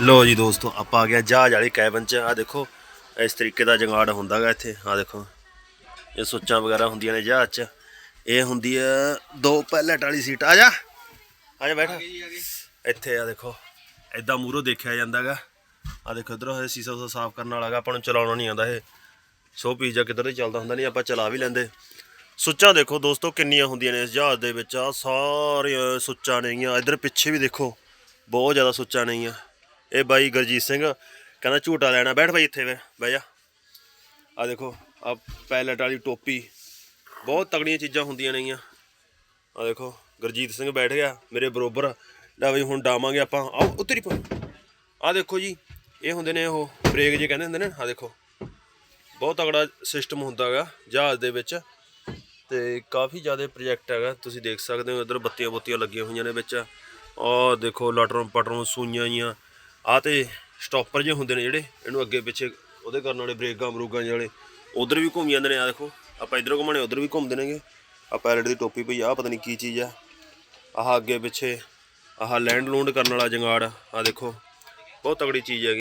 ਲੋ ਜੀ ਦੋਸਤੋ ਆਪਾਂ ਆ ਗਿਆ ਜਹਾਜ਼ ਵਾਲੀ ਕੈਬਨ ਚ। ਆ ਦੇਖੋ ਇਸ ਤਰੀਕੇ ਦਾ ਜੰਗਾੜ ਹੁੰਦਾਗਾ ਇੱਥੇ। ਆ ਦੇਖੋ ਇਹ ਸੁੱਚਾਂ ਵਗੈਰਾ ਹੁੰਦੀਆਂ ਨੇ ਜਹਾਜ਼ ਚ। ਇਹ ਹੁੰਦੀ ਆ ਦੋ ਪੈਲਟ ਵਾਲੀ ਸੀਟ। ਆ ਜਾ। ਆ ਜਾ ਬੈਠ। ਇੱਥੇ ਆ ਦੇਖੋ ਐਦਾਂ ਮੂਹਰੋਂ ਦੇਖਿਆ ਜਾਂਦਾਗਾ। ਆ ਦੇਖੋ ਇਧਰੋਂ ਇਹ ਸੀਸਾ ਉਸਾ ਸਾਫ਼ ਕਰਨ ਵਾਲਾਗਾ ਆਪਾਂ ਨੂੰ ਚਲਾਉਣਾ ਨਹੀਂ ਆਉਂਦਾ ਇਹ। ਸੋ ਪੀਜ਼ਾ ਕਿੱਧਰ ਹੀ ਚੱਲਦਾ ਹੁੰਦਾ ਨਹੀਂ ਆਪਾਂ ਚਲਾ ਵੀ ਲੈਂਦੇ। ਸੁੱਚਾਂ ਦੇਖੋ ਦੋਸਤੋ ਕਿੰਨੀਆਂ ਹੁੰਦੀਆਂ ਨੇ ਇਸ ਜਹਾਜ਼ ਦੇ ਵਿੱਚ। ਆ ਸਾਰੀਆਂ ਸੁੱਚਾਂ ਨੇਗੀਆਂ। ਇਧਰ ਪਿੱਛੇ ਵੀ ਦੇਖੋ ਬਹੁਤ ਜ਼ਿਆਦਾ ਸੁੱਚਾਂ ਨੇਗੀਆਂ। ਇਹ ਬਾਈ ਗੁਰਜੀਤ ਸਿੰਘ ਕਹਿੰਦਾ ਝੂਟਾ ਲੈਣਾ, ਬੈਠ ਬਾਈ ਇੱਥੇ ਫਿਰ, ਬਹਿ ਜਾ। ਆ ਦੇਖੋ ਆ ਪੈਲਟ ਵਾਲੀ ਟੋਪੀ, ਬਹੁਤ ਤਗੜੀਆਂ ਚੀਜ਼ਾਂ ਹੁੰਦੀਆਂ ਨੇਗੀਆਂ। ਆ ਦੇਖੋ, ਗੁਰਜੀਤ ਸਿੰਘ ਬੈਠ ਗਿਆ, ਮੇਰੇ ਬਰੋਬਰ। ਲੈ ਬਈ, ਹੁਣ ਡਾਵਾਂਗੇ ਆਪਾਂ। ਆਓ ਉੱਤਰੀ ਪਾ। ਆ ਦੇਖੋ ਜੀ, ਇਹ ਹੁੰਦੇ ਨੇ ਉਹ ਬ੍ਰੇਕ ਜੇ ਕਹਿੰਦੇ ਹੁੰਦੇ ਨੇ ਆ ਦੇਖੋ। ਬਹੁਤ ਤਗੜਾ ਸਿਸਟਮ ਹੁੰਦਾ ਹੈਗਾ, ਜਹਾਜ਼ ਦੇ ਵਿੱਚ। ਤੇ ਕਾਫੀ ਜ਼ਿਆਦਾ ਪ੍ਰੋਜੈਕਟ ਹੈਗਾ, ਤੁਸੀਂ ਦੇਖ ਸਕਦੇ ਹੋ, ਇਧਰ ਬੱਤੀਆਂ ਬੁੱਤੀਆਂ ਲੱਗੀਆਂ ਹੋਈਆਂ ਨੇ ਵਿੱਚ। ਆਹ ਦੇਖੋ ਲਟਰੋਂ ਪਟਰੋਂ ਸੂਈਆਂ ਜੀਆਂ। ਆ ਤੇ ਸਟਾਪਰ ਜੇ ਹੁੰਦੇ ਨੇ ਜਿਹੜੇ, ਇਹਨੂੰ ਅੱਗੇ ਪਿੱਛੇ ਉਹਦੇ ਕਰਨ ਵਾਲੇ ਬ੍ਰੇਕਾਂ, ਬਰੂਕਾਂ ਜਿਹੜੇ ਵਾਲੇ, ਉਧਰ ਵੀ ਘੁੰਮ ਜਾਂਦੇ ਨੇ ਆ ਦੇਖੋ, ਆਪਾਂ ਇਧਰੋਂ ਘੁੰਮਣੇ, ਉਧਰ ਵੀ ਘੁੰਮਦੇ ਨੇਗੇ। ਆ ਪੈਰਟ ਦੀ ਟੋਪੀ ਪਈ ਆ ਪਤਾ ਨਹੀਂ ਕੀ ਚੀਜ਼ ਆ। ਆਹ ਅੱਗੇ ਪਿੱਛੇ, ਆਹ ਲੈਂਡ ਲੂੰਡ ਕਰਨ ਵਾਲਾ ਜੰਗਾੜ ਆ ਦੇਖੋ, ਬਹੁਤ ਤਗੜੀ ਚੀਜ਼ ਹੈਗੀ।